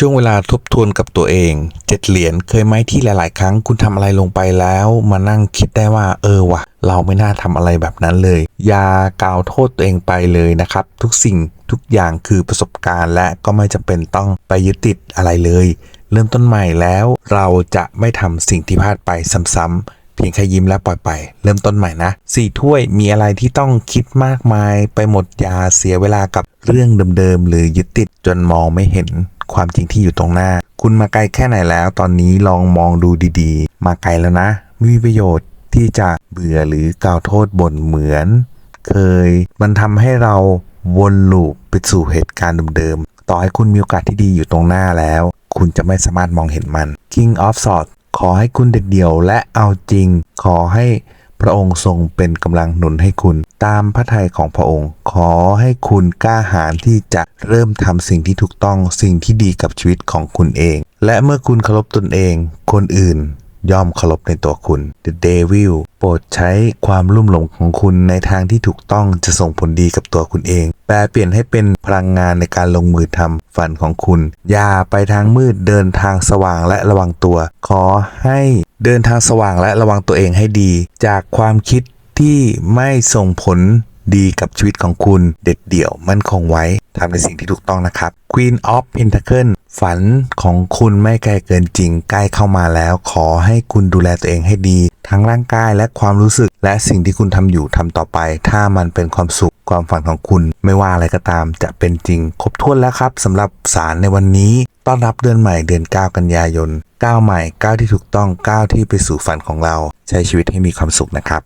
ช่วงเวลาทบทวนกับตัวเองเจ็ดเหรียญเคยไหมที่หลาย ๆ ครั้งคุณทำอะไรลงไปแล้ว มานั่งคิดได้ว่าเออวะเราไม่น่าทำอะไรแบบนั้นเลย อย่ากล่าวโทษตัวเองไปเลยนะครับ ทุกสิ่งทุกอย่างคือประสบการณ์ และก็ไม่จำเป็นต้องไปยึดติดอะไรเลย เริ่มต้นใหม่แล้ว เราจะไม่ทำสิ่งที่พลาดไปซ้ำๆ เพียงแค่ยิ้มและปล่อยไป เริ่มต้นใหม่นะสี่ถ้วยมีอะไรที่ต้องคิดมากมายไปหมดอยาเสียเวลากับเรื่องเดิมๆหรือยึดติดจนมองไม่เห็นความจริงที่อยู่ตรงหน้า คุณมาไกลแค่ไหนแล้ว ตอนนี้ลองมองดูดีๆ มาไกลแล้วนะ มีประโยชน์ที่จะเบื่อหรือกล่าวโทษบ่นเหมือน เคย มันทำให้เราวนลูปไปสู่เหตุการณ์เดิมๆ ต่อให้คุณมีโอกาสที่ดีอยู่ตรงหน้าแล้ว คุณจะไม่สามารถมองเห็นมัน King of Swords ขอให้คุณเด็ดเดี่ยวและเอาจริง ขอให้พระองค์ทรงเป็นกำลังหนุนให้คุณ ตามพระทัยของพระองค์ ขอให้คุณกล้าหาญที่จะเริ่มทำสิ่งที่ถูกต้องสิ่งที่ดีกับชีวิตของคุณเอง และเมื่อคุณเคารพตนเอง คนอื่น ย่อมเคารพในตัวคุณ The Devil โปรดใช้ความลุ่มหลงของคุณในทางที่ถูกต้องจะส่งผลดีกับตัวคุณเอง แปลเปลี่ยนให้เป็นพลังงานในการลงมือทำฝันของคุณ อย่าไปทางมืดเดินทางสว่างและระวังตัว ขอให้เดินทางสว่างและระวังตัวเองให้ดี จากความคิดที่ไม่ส่งผลดีกับชีวิตของคุณเด็ดเดี่ยวมั่นคงไว้ทำในสิ่งที่ถูกต้องนะครับ Queen of Pentacle ฝันของคุณไม่ไกลเกินจริงใกล้เข้ามาแล้ว ขอให้คุณดูแลตัวเองให้ดี ทั้งร่างกายและความรู้สึก และสิ่งที่คุณทำอยู่ทำต่อไป ถ้ามันเป็นความสุขความฝันของคุณ ไม่ว่าอะไรก็ตามจะเป็นจริง ครบถ้วนแล้วครับสำหรับสารในวันนี้ ต้อนรับเดือนใหม่เดือน 9 กันยายนก้าวใหม่ก้าวที่ถูกต้องก้าวที่ไปสู่ฝันของเรา ใช้ชีวิตให้มีความสุขนะครับ